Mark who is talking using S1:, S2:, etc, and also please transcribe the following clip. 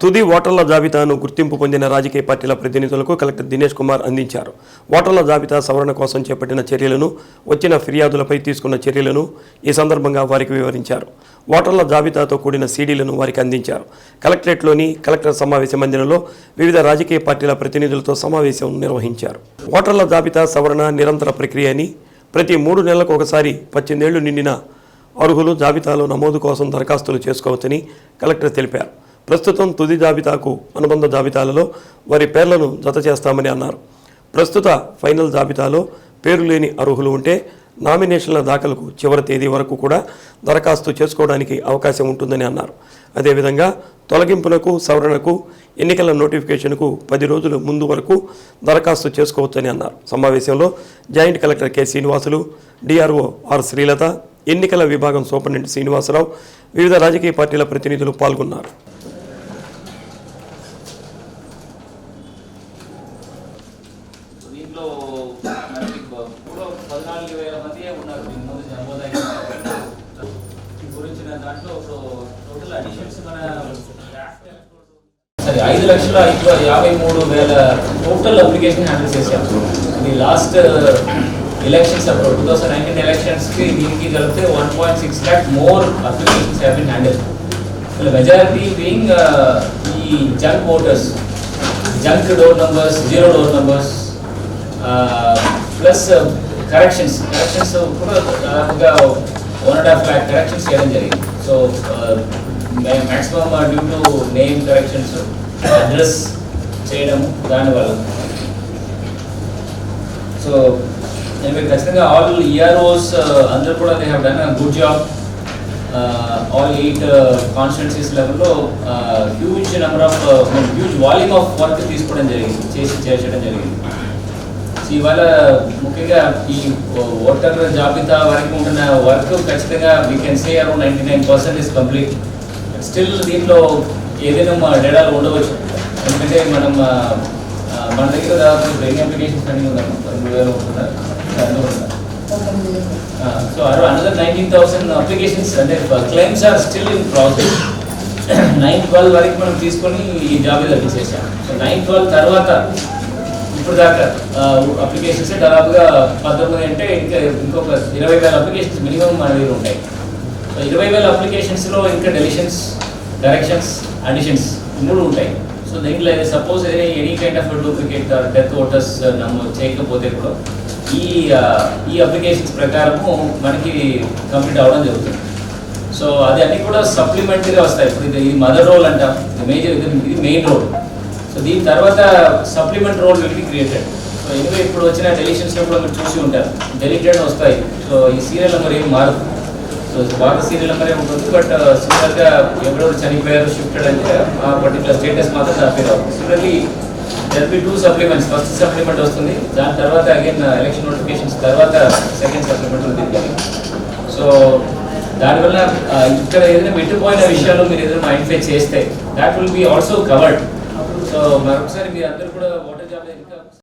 S1: తుది ఓటర్ల జాబితాను గుర్తింపు పొందిన రాజకీయ పార్టీల ప్రతినిధులకు కలెక్టర్ దినేష్ కుమార్ అందించారు. ఓటర్ల జాబితా సవరణ కోసం చేపట్టిన చర్యలను వచ్చిన ఫిర్యాదులపై తీసుకున్న చర్యలను ఈ సందర్భంగా వారికి వివరించారు. ఓటర్ల జాబితాతో కూడిన సీడీలను వారికి అందించారు. కలెక్టరేట్లోని కలెక్టర్ సమావేశ మందిరంలో వివిధ రాజకీయ పార్టీల ప్రతినిధులతో సమావేశం నిర్వహించారు. ఓటర్ల జాబితా సవరణ నిరంతర ప్రక్రియ అని ప్రతి మూడు నెలలకు ఒకసారి పద్దెనిమిదేళ్ళు నిండిన అర్హులు జాబితాలో నమోదు కోసం దరఖాస్తులు చేసుకోవచ్చని కలెక్టర్ తెలిపారు. ప్రస్తుతం తుది జాబితాకు అనుబంధ జాబితాలలో వారి పేర్లను జత చేస్తామని అన్నారు. ప్రస్తుత ఫైనల్ జాబితాలో పేరు లేని అర్హులు ఉంటే నామినేషన్ల దాఖలకు చివరి తేదీ వరకు కూడా దరఖాస్తు చేసుకోవడానికి అవకాశం ఉంటుందని అన్నారు. అదేవిధంగా తొలగింపునకు సవరణకు ఎన్నికల నోటిఫికేషన్కు పది రోజుల ముందు వరకు దరఖాస్తు చేసుకోవచ్చని అన్నారు. సమావేశంలో joint collector K Srinivasulu DRO R Srilatha ఎన్నికల విభాగం సూపరింటెండెంట్ శ్రీనివాసరావు వివిధ రాజకీయ పార్టీల ప్రతినిధులు పాల్గొన్నారు.
S2: దీంట్లో మనకి బ- కూడా పద్నాలుగు వేల మంది ఉన్నారు. దీని ముందు నమోదైన ఈ గురించిన దాంట్లో ఇప్పుడు టోటల్ అడిషన్స్ మన సరే ఐదు లక్షల ఐదు యాభై మూడు వేల టోటల్ అప్లికేషన్ హ్యాండిల్ చేశాం. ఇది లాస్ట్ ఎలక్షన్స్ అప్పుడు టూ థౌసండ్ నైన్టీన్ ఎలక్షన్స్కి దీనికి కలిపితే one point six lakh more applications have been handle majority being ఈ junk voters junk door numbers zero door numbers plus corrections corrections కూడా దాదాపుగా one and half lakh corrections చేయడం జరిగింది. So maximum due to name corrections address చేయడం దానివల్ల so నేను మీరు ఖచ్చితంగా ఆల్ ఈఆర్ఓస్ uh, అందరూ కూడా they have done good job all eight constituencies లెవెల్లో huge number of huge volume of work తీసుకోవడం జరిగింది చేసి చేర్చడం జరిగింది. ఇవాళ ముఖ్యంగా ఈ ఓటర్ జాబితా వరకు ఉంటున్న వర్క్ ఖచ్చితంగా we can say around ninety nine percent is complete still దీంట్లో ఏదైనా మా డేటాలు ఉండవచ్చు. ఎందుకంటే మనం మన దగ్గర దాదాపు ఎన్ని అప్లికేషన్స్ అన్ని ఉన్నాము రెండు వేలు so around another nineteen thousand applications అంటే claims are still in process nine twelve వరకు మనం తీసుకొని ఈ జాబితా తీసేసాం. సో నైన్ ట్వెల్వ్ తర్వాత ఇప్పుడు దాకా అప్లికేషన్స్ దాదాపుగా పంతొమ్మిది అంటే ఇంకా ఇంకొక ఇరవై వేల అప్లికేషన్స్ మినిమం మన దగ్గర ఉంటాయి. సో ఇరవై వేల అప్లికేషన్స్లో ఇంకా డెలిషన్స్ డైరెక్షన్స్ అడిషన్స్ మూడు ఉంటాయి. సో దీంట్లో సపోజ్ ఏదైనా any kind of duplicate death voters నమోదు చేయకపోతే కూడా ఈ ఈ అప్లికేషన్స్ ప్రకారము మనకి కంప్లీట్ అవ్వడం జరుగుతుంది. సో అది అన్ని కూడా సప్లిమెంటరీగా వస్తాయి. ఇప్పుడు ఇది మదర్ రోల్ అంటాం. మేజర్ ఇది మెయిన్ రోల్ సో దీని తర్వాత supplement roll will be created so anyway ఇప్పుడు వచ్చిన డెలిషన్స్లో కూడా మీరు చూసి ఉంటారు. డెలిటెడ్ వస్తాయి. సో ఈ సీరియల్ నెంబర్ ఏం మారదు. సో పాత సీరియల్ నెంబరే ఉంటుంది బట్ సిమిలర్గా ఎవరెవరు చనిపోయారు షిఫ్టెడ్ అంటే ఆ పర్టికులర్ స్టేటస్ మాత్రం appear similarly there be two supplements first supplement వస్తుంది దాని తర్వాత అగైన్ ఎలక్షన్ నోటిఫికేషన్స్ తర్వాత సెకండ్ సప్లిమెంట్ ఉంది. సో దానివల్ల uh, ఇక్కడ ఏదైనా పెట్టిపోయిన విషయాలు మీరు ఏదైనా ఐడెంటిఫై చేస్తే that will be also covered so మరొకసారి మీరు అందరూ కూడా వాటర్